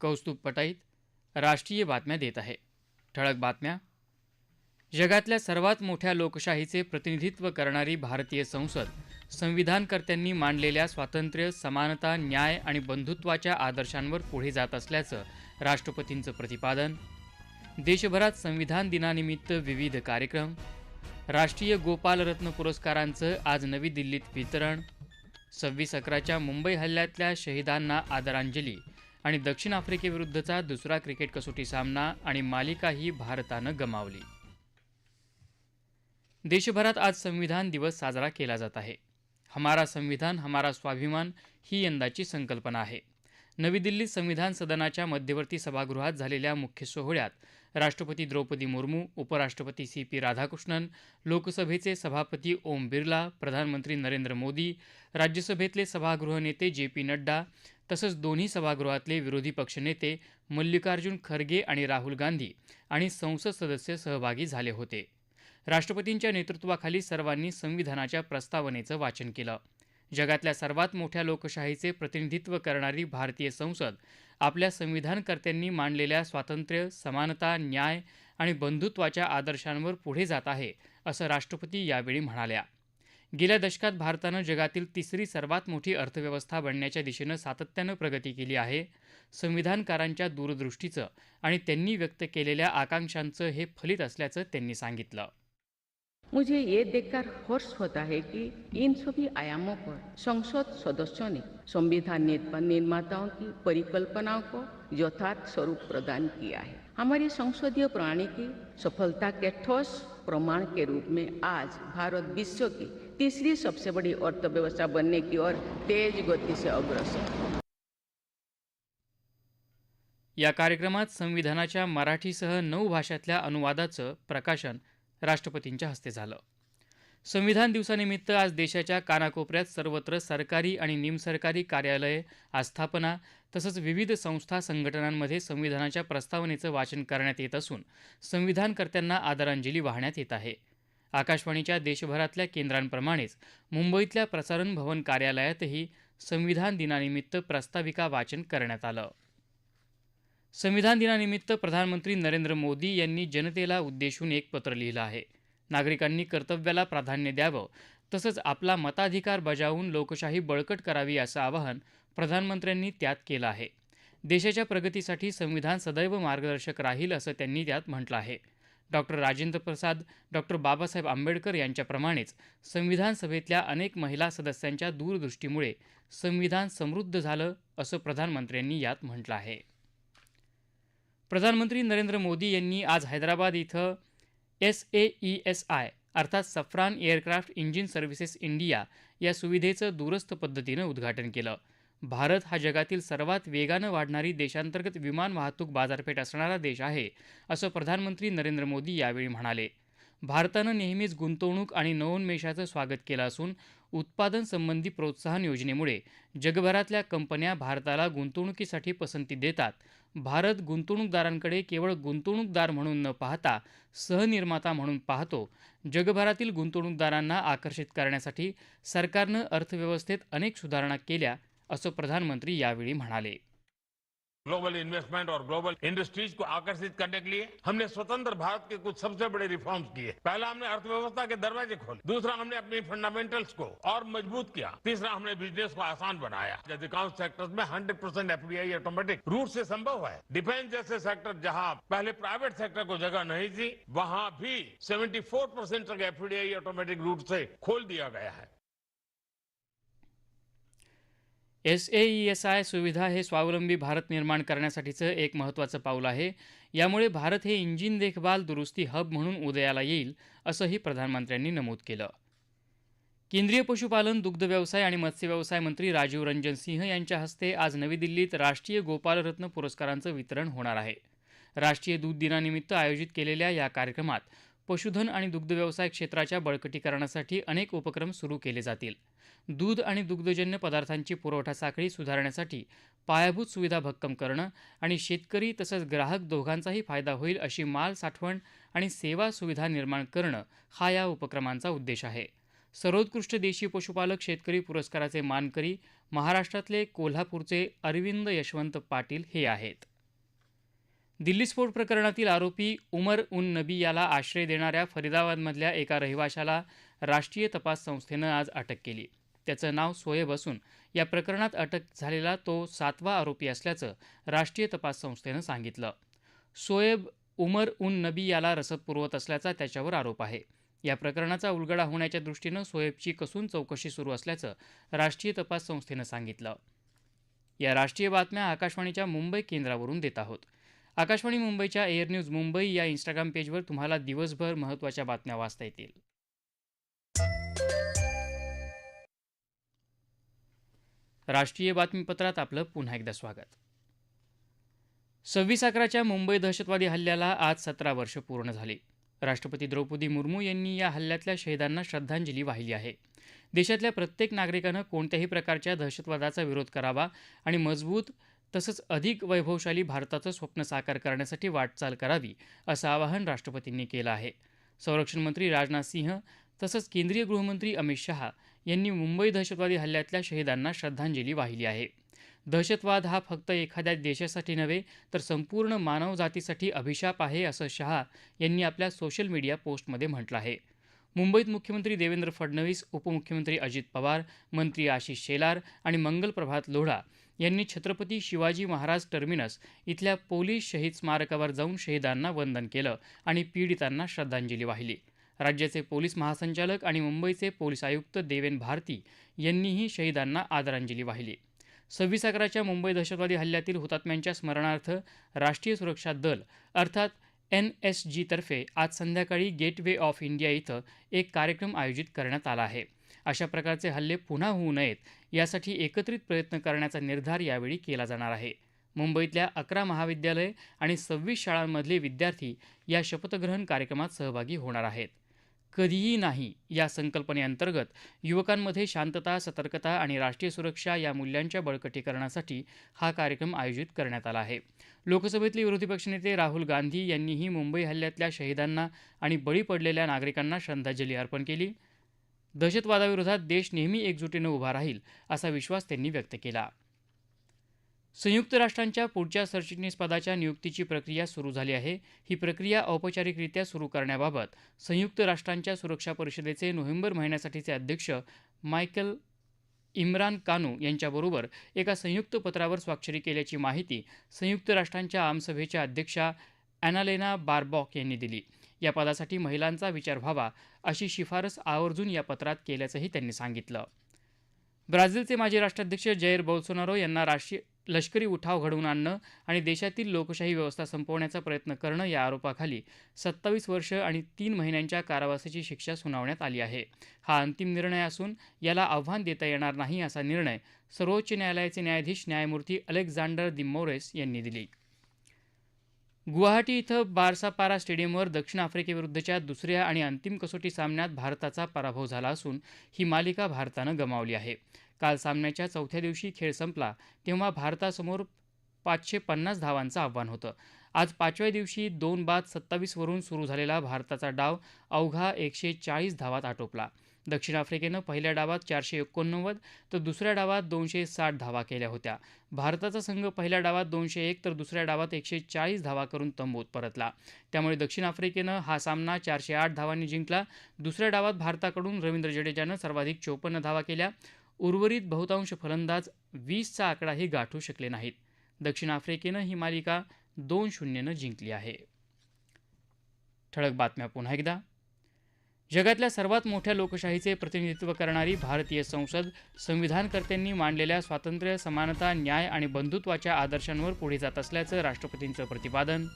कौस्तुभ पटाईत राष्ट्रीय बातम्या देत आहे. ठळक बातम्या. जगातल्या सर्वात मोठ्या लोकशाहीचे प्रतिनिधित्व करणारी भारतीय संसद संविधानकर्त्यांनी मांडलेल्या स्वातंत्र्य समानता न्याय आणि बंधुत्वाच्या आदर्शांवर पुढे जात असल्याचं राष्ट्रपतींचं प्रतिपादन. देशभरात संविधान दिनानिमित्त विविध कार्यक्रम. राष्ट्रीय गोपालरत्न पुरस्कारांचं आज नवी दिल्लीत वितरण. सव्वीस अकराच्या मुंबई हल्ल्यातल्या शहीदांना आदरांजली. आणि दक्षिण आफ्रिकेविरुद्धचा दुसरा क्रिकेट कसोटी सामना आणि मालिकाही भारतानं गमावली. देशभरात आज संविधान दिवस साजरा केला जात आहे. हमारा संविधान हमारा स्वाभिमान ही यंदाची संकल्पना आहे. नवी दिल्लीत संविधान सदनाच्या मध्यवर्ती सभागृहात झालेल्या मुख्य सोहळ्यात राष्ट्रपती द्रौपदी मुर्मू उपराष्ट्रपती सी पी राधाकृष्णन लोकसभेचे सभापती ओम बिर्ला प्रधानमंत्री नरेंद्र मोदी राज्यसभेतले सभागृह नेते जे पी नड्डा तसंच दोन्ही सभागृहातले विरोधी पक्षनेते मल्लिकार्जुन खरगे आणि राहुल गांधी आणि संसद सदस्य सहभागी झाले होते. राष्ट्रपतींच्या नेतृत्वाखाली सर्वांनी संविधानाच्या प्रस्तावनेचं वाचन केलं. जगातल्या सर्वात मोठ्या लोकशाहीचे प्रतिनिधित्व करणारी भारतीय संसद आपल्या संविधानकर्त्यांनी मांडलेल्या स्वातंत्र्य समानता न्याय आणि बंधुत्वाच्या आदर्शांवर पुढे जात आहे असं राष्ट्रपती यावेळी म्हणाल्या. गेल्या दशकात भारतानं जगातील तिसरी सर्वात मोठी अर्थव्यवस्था बनण्याच्या दिशेनं सातत्यानं प्रगती केली आहे. संविधानकारांच्या दूरदृष्टीचं आणि त्यांनी व्यक्त केलेल्या आकांक्षांचं हे फलित असल्याचं त्यांनी सांगितलं. मुझे ये देखकर हर्ष होता है कि इन सभी आयामों पर संसद सदस्यों ने संविधान निर्माताओं की परिकल्पनाओं को यथार्थ स्वरूप प्रदान किया है। हमारी संसदीय प्रणाली की सफलता के ठोस प्रमाण के रूप में आज भारत विश्व की तीसरी सबसे बड़ी अर्थव्यवस्था बनने की ओर तेज गति से अग्रसर। या कार्यक्रमात संविधानाच्या मराठीसह नऊ भाषातल्या अनुवादाचं प्रकाशन राष्ट्रपतींच्या हस्ते झालं. संविधान दिवसानिमित्त आज देशाच्या कानाकोपऱ्यात सर्वत्र सरकारी आणि निमसरकारी कार्यालये आस्थापना तसंच विविध संस्था संघटनांमध्ये संविधानाच्या प्रस्तावनेचं वाचन करण्यात येत असून संविधानकर्त्यांना आदरांजली वाहण्यात येत आहे. आकाशवाणीच्या देशभरातल्या केंद्रांप्रमाणेच मुंबईतल्या प्रसारण भवन कार्यालयातही संविधान दिनानिमित्त प्रस्ताविका वाचन करण्यात आलं. संविधान दिनानिमित्त प्रधानमंत्री नरेंद्र मोदी यांनी जनतेला उद्देशून एक पत्र लिहिलं आहे. नागरिकांनी कर्तव्याला प्राधान्य द्यावं तसंच आपला मताधिकार बजावून लोकशाही बळकट करावी असं आवाहन प्रधानमंत्र्यांनी त्यात केलं आहे. देशाच्या प्रगतीसाठी संविधान सदैव मार्गदर्शक राहील असं त्यांनी त्यात म्हटलं आहे. डॉक्टर राजेंद्र प्रसाद डॉक्टर बाबासाहेब आंबेडकर यांच्याप्रमाणेच संविधान सभेतल्या अनेक महिला सदस्यांच्या दूरदृष्टीमुळे संविधान समृद्ध झालं असं प्रधानमंत्र्यांनी यात म्हटलं आहे. प्रधानमंत्री नरेंद्र मोदी यांनी आज हैदराबाद इथं S A E S I अर्थात Safran aircraft engine services India या सुविधेचं दूरस्थ पद्धतीनं उद्घाटन केलं. भारत हा जगातील सर्वात वेगानं वाढणारी देशांतर्गत विमान वाहतूक बाजारपेठ असणारा देश आहे असं प्रधानमंत्री नरेंद्र मोदी यावेळी म्हणाले. भारतानं नेहमीच गुंतवणूक आणि नवोन्मेषाचं स्वागत केलं असून उत्पादन संबंधी प्रोत्साहन योजनेमुळे जगभरातल्या कंपन्या भारताला गुंतवणुकीसाठी पसंती देतात. भारत गुंतवणूकदारांकडे केवळ गुंतवणूकदार म्हणून न पाहता सहनिर्माता म्हणून पाहतो. जगभरातील गुंतवणूकदारांना आकर्षित करण्यासाठी सरकारनं अर्थव्यवस्थेत अनेक सुधारणा केल्या असं प्रधानमंत्री यावेळी म्हणाले. ग्लोबल इन्वेस्टमेंट और ग्लोबल इंडस्ट्रीज़ को आकर्षित करने के लिए हमने स्वतंत्र भारत के कुछ सबसे बड़े रिफॉर्म्स किए। पहला हमने अर्थव्यवस्था के दरवाजे खोले, दूसरा हमने अपनी फंडामेंटल्स को और मज़बूत किया, तीसरा हमने बिज़नेस को आसान बनाया। अधिकांश सेक्टर्स में 100 परसेंट एफडीआई ऑटोमेटिक रूट से संभव है। डिफेंस जैसे सेक्टर जहाँ पहले प्राइवेट सेक्टर को जगह नहीं थी, वहाँ भी 74 परसेंट तक एफडीआई ऑटोमेटिक रूट से खोल दिया गया है। S A E S I सुविधा हे स्वावलंबी भारत निर्माण करण्यासाठीचं एक महत्त्वाचं पाऊल आहे. यामुळे भारत हे इंजिन देखभाल दुरुस्ती हब म्हणून उदयाला येईल असंही प्रधानमंत्र्यांनी नमूद केलं. केंद्रीय पशुपालन दुग्ध व्यवसाय आणि मत्स्य व्यवसाय मंत्री राजीव रंजन सिंह यांच्या हस्ते आज नवी दिल्लीत राष्ट्रीय गोपालरत्न पुरस्कारांचं वितरण होणार आहे. राष्ट्रीय दूध दिनानिमित्त आयोजित केलेल्या या कार्यक्रमात पशुधन आणि दुग्धव्यवसाय क्षेत्राच्या बळकटीकरणासाठी अनेक उपक्रम सुरू केले जातील. दूध आणि दुग्धजन्य पदार्थांची पुरवठा साखळी सुधारण्यासाठी पायाभूत सुविधा भक्कम करणं आणि शेतकरी तसंच ग्राहक दोघांचाही फायदा होईल अशी माल साठवण आणि सेवा सुविधा निर्माण करणं हा या उपक्रमांचा उद्देश आहे. सर्वोत्कृष्ट देशी पशुपालक शेतकरी पुरस्काराचे मानकरी महाराष्ट्रातले कोल्हापूरचे अरविंद यशवंत पाटील हे आहेत. दिल्ली स्फोट प्रकरणातील आरोपी उमर उन नबी याला आश्रय देणाऱ्या फरीदाबादमधल्या एका रहिवाशाला राष्ट्रीय तपास संस्थेनं आज अटक केली. त्याचं नाव सोयब असून या प्रकरणात अटक झालेला तो सातवा आरोपी असल्याचं राष्ट्रीय तपास संस्थेनं सांगितलं. सोयब उमर उन नबी याला रसद पुरवत असल्याचा त्याच्यावर आरोप आहे. या प्रकरणाचा उलगडा होण्याच्या दृष्टीनं सोएबची कसून चौकशी सुरू असल्याचं राष्ट्रीय तपास संस्थेनं सांगितलं. या राष्ट्रीय बातम्या आकाशवाणीच्या मुंबई केंद्रावरून देत आहोत. आकाशवाणी मुंबईच्या एअर न्यूज मुंबई या इंस्टाग्राम पेजवर तुम्हाला दिवसभर महत्त्वाच्या बातम्या वाचता येतील. राष्ट्रीय बातमीपत्रात आपलं पुन्हा एकदा स्वागत. सव्वीस अकराच्या मुंबई दहशतवादी हल्ल्याला आज सतरा वर्ष पूर्ण झाली. राष्ट्रपती द्रौपदी मुर्मू यांनी या हल्ल्यातल्या शहीदांना श्रद्धांजली वाहिली आहे. देशातल्या प्रत्येक नागरिकानं कोणत्याही प्रकारच्या दहशतवादाचा विरोध करावा आणि मजबूत तसंच अधिक वैभवशाली भारताचं स्वप्न साकार करण्यासाठी वाटचाल करावी असं आवाहन राष्ट्रपतींनी केलं आहे. संरक्षण मंत्री राजनाथ सिंह तसंच केंद्रीय गृहमंत्री अमित शहा यांनी मुंबई दहशतवादी हल्ल्यातल्या शहीदांना श्रद्धांजली वाहिली आहे. दहशतवाद हा फक्त एखाद्या देशासाठी नव्हे तर संपूर्ण मानवजातीसाठी अभिशाप आहे असं शहा यांनी आपल्या सोशल मीडिया पोस्टमध्ये म्हटलं आहे. मुंबईत मुख्यमंत्री देवेंद्र फडणवीस उपमुख्यमंत्री अजित पवार मंत्री आशिष शेलार आणि मंगल प्रभात लोढा यांनी छत्रपती शिवाजी महाराज टर्मिनस इथल्या पोलीस शहीद स्मारकावर जाऊन शहीदांना वंदन केलं आणि पीडितांना श्रद्धांजली वाहिली. राज्याचे पोलीस महासंचालक आणि मुंबईचे पोलीस आयुक्त देवेन भारती यांनीही शहीदांना आदरांजली वाहिली. सव्वीस अकराच्या मुंबई दहशतवादी हल्ल्यातील हुतात्म्यांच्या स्मरणार्थ राष्ट्रीय सुरक्षा दल अर्थात एन एस जीतर्फे आज संध्याकाळी गेटवे ऑफ इंडिया इथं एक कार्यक्रम आयोजित करण्यात आला आहे. अशा प्रकारचे हल्ले पुन्हा होऊ नयेत यासाठी एकत्रित प्रयत्न करण्याचा निर्धार यावेळी केला जाणार आहे. मुंबईतल्या अकरा महाविद्यालय आणि सव्वीस शाळांमधले विद्यार्थी या शपथग्रहण कार्यक्रमात सहभागी होणार आहेत. कधीही नाही या संकल्पनेअंतर्गत युवकांमध्ये शांतता सतर्कता आणि राष्ट्रीय सुरक्षा या मूल्यांच्या बळकटीकरणासाठी हा कार्यक्रम आयोजित करण्यात आला आहे. लोकसभेतले विरोधी पक्षनेते राहुल गांधी यांनीही मुंबई हल्ल्यातल्या शहीदांना आणि बळी पडलेल्या नागरिकांना श्रद्धांजली अर्पण केली. दहशतवादाविरोधात देश नेहमी एकजुटीनं उभा राहील असा विश्वास त्यांनी व्यक्त केला. संयुक्त राष्ट्रांच्या पुढच्या सरचिटणीसपदाच्या नियुक्तीची प्रक्रिया सुरू झाली आहे. ही प्रक्रिया औपचारिकरित्या सुरू करण्याबाबत संयुक्त राष्ट्रांच्या सुरक्षा परिषदेचे नोव्हेंबर महिन्यासाठीचे अध्यक्ष मायकल इम्रान कानू यांच्याबरोबर एका संयुक्त पत्रावर स्वाक्षरी केल्याची माहिती संयुक्त राष्ट्रांच्या आमसभेच्या अध्यक्षा ॲनालेना बारबॉक यांनी दिली. या पदासाठी महिलांचा विचार व्हावा अशी शिफारस आवर्जून या पत्रात केल्याचंही त्यांनी सांगितलं. ब्राझीलचे माजी राष्ट्राध्यक्ष जैर बोल्सोनारो यांना राष्ट्रीय लष्करी उठाव घडवून आणणं आणि देशातील लोकशाही व्यवस्था संपवण्याचा प्रयत्न करणं या आरोपाखाली सत्तावीस वर्ष आणि तीन महिन्यांच्या कारावासाची शिक्षा सुनावण्यात आली आहे. हा अंतिम निर्णय असून याला आव्हान देता येणार नाही असा निर्णय सर्वोच्च न्यायालयाचे न्यायाधीश न्यायमूर्ती अलेक्झांडर दिमोरेस यांनी दिली. गुवाहाटी इथं बारसापारा स्टेडियमवर दक्षिण आफ्रिकेविरुद्धच्या दुसऱ्या आणि अंतिम कसोटी सामन्यात भारताचा पराभव झाला असून ही मालिका भारतानं गमावली आहे. काल सामन्याच्या चौथ्या दिवशी खेळ संपला तेव्हा भारतासमोर पाचशे पन्नास धावांचं आव्हान होतं. आज पाचव्या दिवशी दोन बाद सत्तावीसवरून सुरू झालेला भारताचा डाव अवघा एकशे चाळीस धावात आटोपला. दक्षिण आफ्रिकेनं पहिल्या डावात चारशे एकोणनव्वद तर दुसऱ्या डावात दोनशे साठ धावा केल्या होत्या. भारताचा संघ पहिल्या डावात दोनशे एक तर दुसऱ्या डावात एकशे चाळीस धावा करून तंबूत परतला. त्यामुळे दक्षिण आफ्रिकेनं हा सामना चारशे आठ धावांनी जिंकला. दुसऱ्या डावात भारताकडून रवींद्र जडेजानं सर्वाधिक चोपन्न धावा केल्या. उर्वरित बहुतांश फलंदाज वीसचा आकडाही गाठू शकले नाहीत. दक्षिण आफ्रिकेनं ही मालिका दोन शून्यनं जिंकली आहे. ठळक बातम्या पुन्हा एकदा. जगातल्या सर्वात मोठ्या लोकशाहीचे प्रतिनिधित्व करणारी भारतीय संसद संविधानकर्त्यांनी मांडलेल्या स्वातंत्र्य समानता न्याय आणि बंधुत्वाच्या आदर्शांवर पुढे जात असल्याचं राष्ट्रपतींचं प्रतिपादन.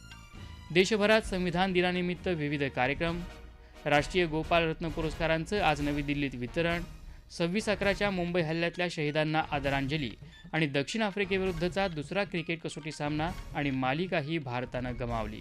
देशभरात संविधान दिनानिमित्त विविध कार्यक्रम राष्ट्रीय गोपाल रत्न पुरस्कारांचं आज नवी दिल्लीत वितरण सव्वीस अकराच्या मुंबई हल्ल्यातल्या शहीदांना आदरांजली आणि दक्षिण आफ्रिकेविरुद्धचा दुसरा क्रिकेट कसोटी सामना आणि मालिकाही भारतानं गमावली.